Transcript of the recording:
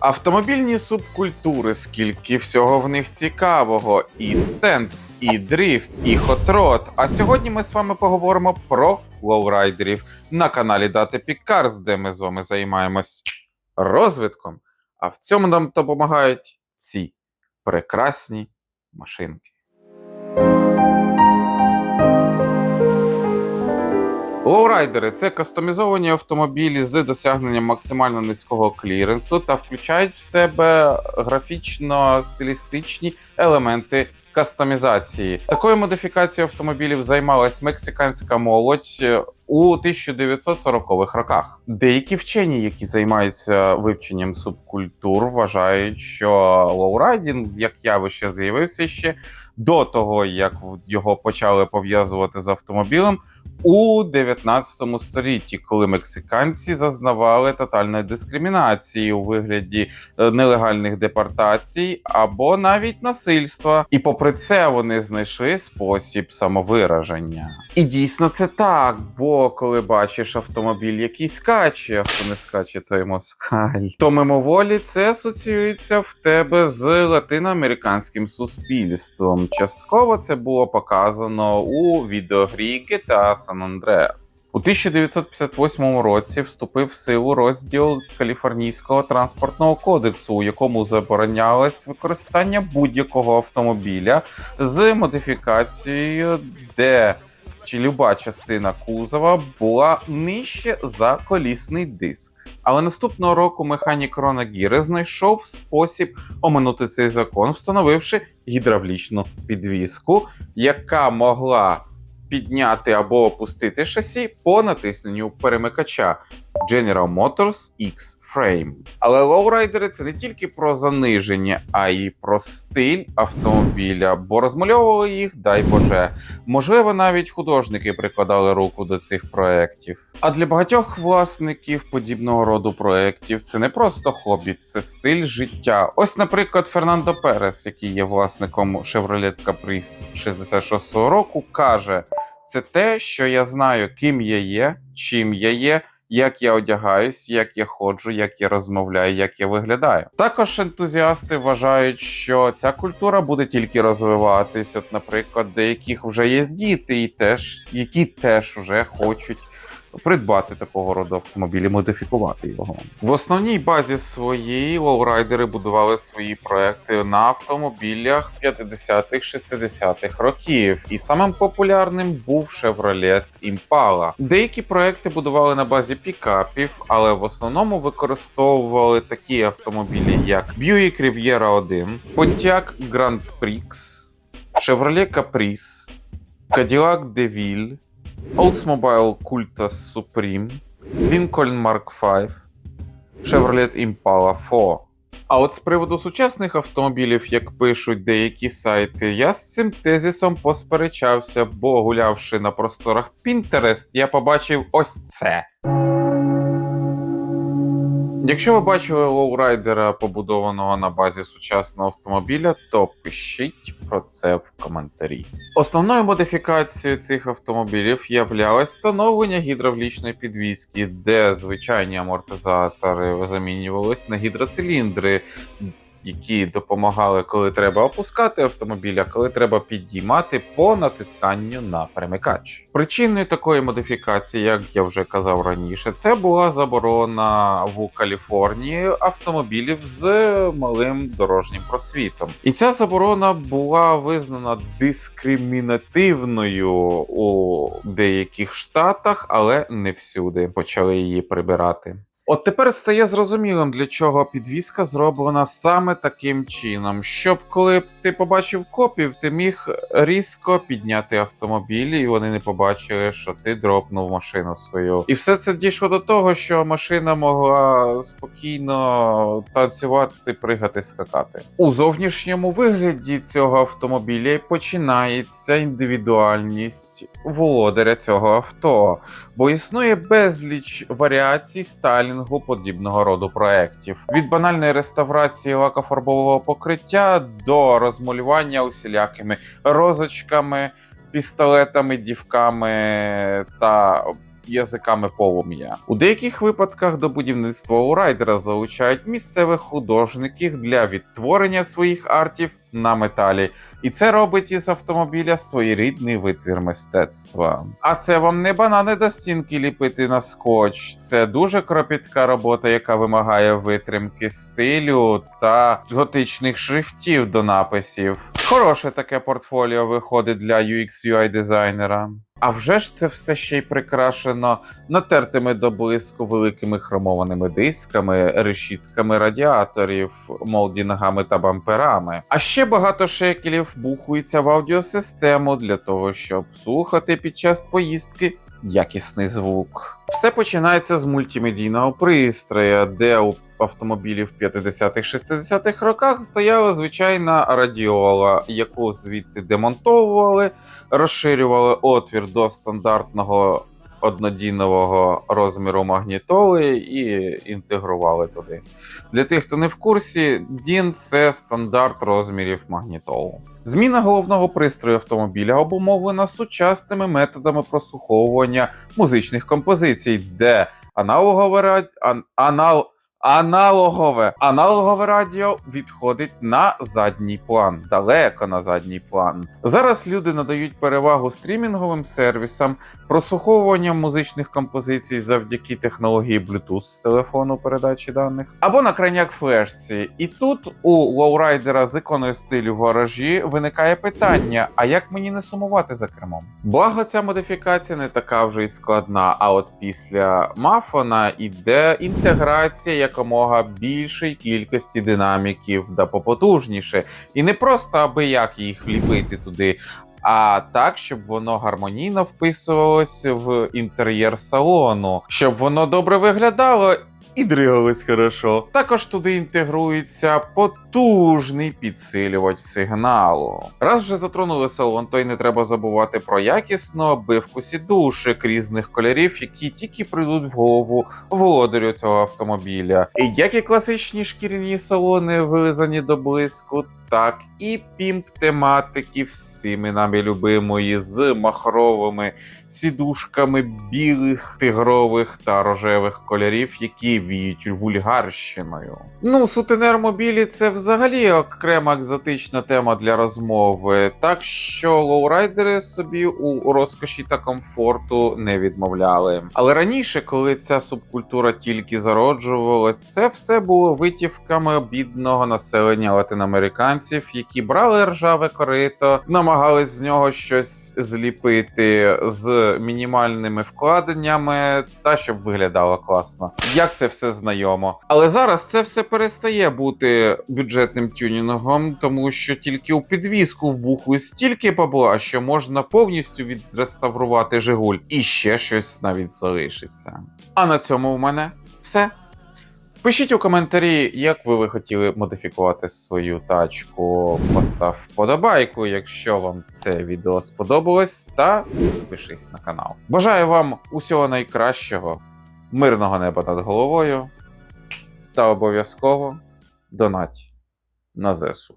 Автомобільні субкультури, скільки всього в них цікавого, і стенс, і дрифт, і хотрот. А сьогодні ми з вами поговоримо про лоурайдерів на каналі Data Pickars, де ми з вами займаємось розвитком. А в цьому нам допомагають ці прекрасні машинки. Лоурайдери це кастомізовані автомобілі з досягненням максимально низького кліренсу та включають в себе графічно-стилістичні елементи кастомізації. Такою модифікацією автомобілів займалась мексиканська молодь у 1940-х роках. Деякі вчені, які займаються вивченням субкультур, вважають, що лоурайдінг як явище з'явився ще до того, як його почали пов'язувати з автомобілем у 19 столітті, коли мексиканці зазнавали тотальної дискримінації у вигляді е, нелегальних депортацій або навіть насильства. І попри це вони знайшли спосіб самовираження. І дійсно це так, бо коли бачиш автомобіль, який скаче, а хто не скаче, той москаль, то мимоволі це асоціюється в тебе з латиноамериканським суспільством. Частково це було показано у відеогрі GTA San Andreas. У 1958 році вступив в силу розділ Каліфорнійського транспортного кодексу, у якому заборонялось використання будь-якого автомобіля з модифікацією, де чи люба частина кузова була нижче за колісний диск. Але наступного року механік Рона Гіре знайшов спосіб оминути цей закон, встановивши гідравлічну підвіску, яка могла підняти або опустити шасі по натисненню перемикача General Motors X-Frame. Але лоурайдери це не тільки про заниження, а й про стиль автомобіля, бо розмальовували їх, дай Боже. Можливо, навіть художники прикладали руку до цих проєктів. А для багатьох власників подібного роду проєктів це не просто хобі, це стиль життя. Ось, наприклад, Фернандо Перес, який є власником Chevrolet Caprice 66-го року, каже: це те, що я знаю, ким я є, чим я є. Як я одягаюсь, як я ходжу, як я розмовляю, як я виглядаю. Також ентузіасти вважають, що ця культура буде тільки розвиватись. От, наприклад, деяких вже є діти, і теж які теж вже хочуть придбати такого роду автомобілі, модифікувати його. В основній базі своєї лоурайдери будували свої проекти на автомобілях 50-х, 60-х років, і самим популярним був Chevrolet Impala. Деякі проекти будували на базі пікапів, але в основному використовували такі автомобілі, як Buick Riviera 1, Pontiac Grand Prix, Chevrolet Caprice, Cadillac DeVille, Oldsmobile Cultus Supreme, Lincoln Mark V, Chevrolet Impala 4. А от з приводу сучасних автомобілів, як пишуть деякі сайти, я з цим тезисом посперечався, бо гулявши на просторах Pinterest, я побачив ось це. Якщо ви бачили лоурайдера, побудованого на базі сучасного автомобіля, то пишіть про це в коментарі. Основною модифікацією цих автомобілів являлось встановлення гідравлічної підвіски, де звичайні амортизатори замінювалися на гідроциліндри, які допомагали, коли треба опускати автомобіль, а коли треба підіймати по натисканню на перемикач. Причиною такої модифікації, як я вже казав раніше, це була заборона в Каліфорнії автомобілів з малим дорожнім просвітом. І ця заборона була визнана дискримінативною у деяких штатах, але не всюди почали її прибирати. От тепер стає зрозумілим, для чого підвіска зроблена саме таким чином, щоб коли ти побачив копів, ти міг різко підняти автомобіль, і вони не побачили, що ти дропнув машину свою. І все це дійшло до того, що машина могла спокійно танцювати, пригати, скакати. У зовнішньому вигляді цього автомобіля починається індивідуальність володаря цього авто, бо існує безліч варіацій стайлінгу рестайлінгу подібного роду проєктів. Від банальної реставрації лакофарбового покриття до розмалювання усілякими розочками, пістолетами, дівками та язиками полум'я. У деяких випадках до будівництва у райдера залучають місцевих художників для відтворення своїх артів на металі, і це робить із автомобіля своєрідний витвір мистецтва. А це вам не банани до стінки ліпити на скотч. Це дуже кропітка робота, яка вимагає витримки стилю та готичних шрифтів до написів. Хороше таке портфоліо виходить для UX UI дизайнера. А вже ж це все ще й прикрашено натертими до блиску великими хромованими дисками, решітками радіаторів, молдінгами та бамперами. А ще багато шекелів бухується в аудіосистему для того, щоб слухати під час поїздки якісний звук. Все починається з мультимедійного пристрою, де у автомобілів 50-60-х роках стояла звичайна радіола, яку звідти демонтовували, розширювали отвір до стандартного однодінового розміру магнітоли і інтегрували туди. Для тих, хто не в курсі, DIN – це стандарт розмірів магнітолу. Зміна головного пристрою автомобіля обумовлена сучасними методами просуховування музичних композицій, де аналогове раді... ан... анал... Аналогове аналогове радіо відходить на задній план, далеко на задній план. Зараз люди надають перевагу стрімінговим сервісам, прослуховуванням музичних композицій завдяки технології Bluetooth з телефону передачі даних, або на крайняк флешці. І тут у лоурайдера з іконою стилю в гаражі виникає питання: а як мені не сумувати за кермом? Благо, ця модифікація не така вже й складна. А от після мафона іде інтеграція якомога більшій кількості динаміків да попотужніше. І не просто аби як їх вліпити туди. А так, щоб воно гармонійно вписувалось в інтер'єр салону, щоб воно добре виглядало і дригались хорошо. Також туди інтегрується потужний підсилювач сигналу. Раз вже затронули салон, то й не треба забувати про якісну обивку сідушек різних кольорів, які тільки прийдуть в голову володарю цього автомобіля. І як і класичні шкіряні салони, вилизані до блиску, так і пімп тематики всіми нами любимої з махровими сідушками білих, тигрових та рожевих кольорів, які віють вульгарщиною. Ну, сутенер-мобілі це взагалі окрема екзотична тема для розмови, так що лоурайдери собі у розкоші та комфорту не відмовляли. Але раніше, коли ця субкультура тільки зароджувалась, це все було витівками бідного населення латиноамериканців, які брали ржаве корито, намагались з нього щось зліпити з мінімальними вкладеннями та щоб виглядало класно. Як це все знайомо. Але зараз це все перестає бути бюджетним тюнінгом, тому що тільки у підвіску вбухує стільки бабла, що можна повністю відреставрувати Жигуль, і ще щось навіть залишиться. А на цьому в мене все. Пишіть у коментарі, як ви, ви хотіли модифікувати свою тачку. Постав вподобайку, якщо вам це відео сподобалось, та підпишись на канал. Бажаю вам усього найкращого, мирного неба над головою та обов'язково донать на ЗЕСУ.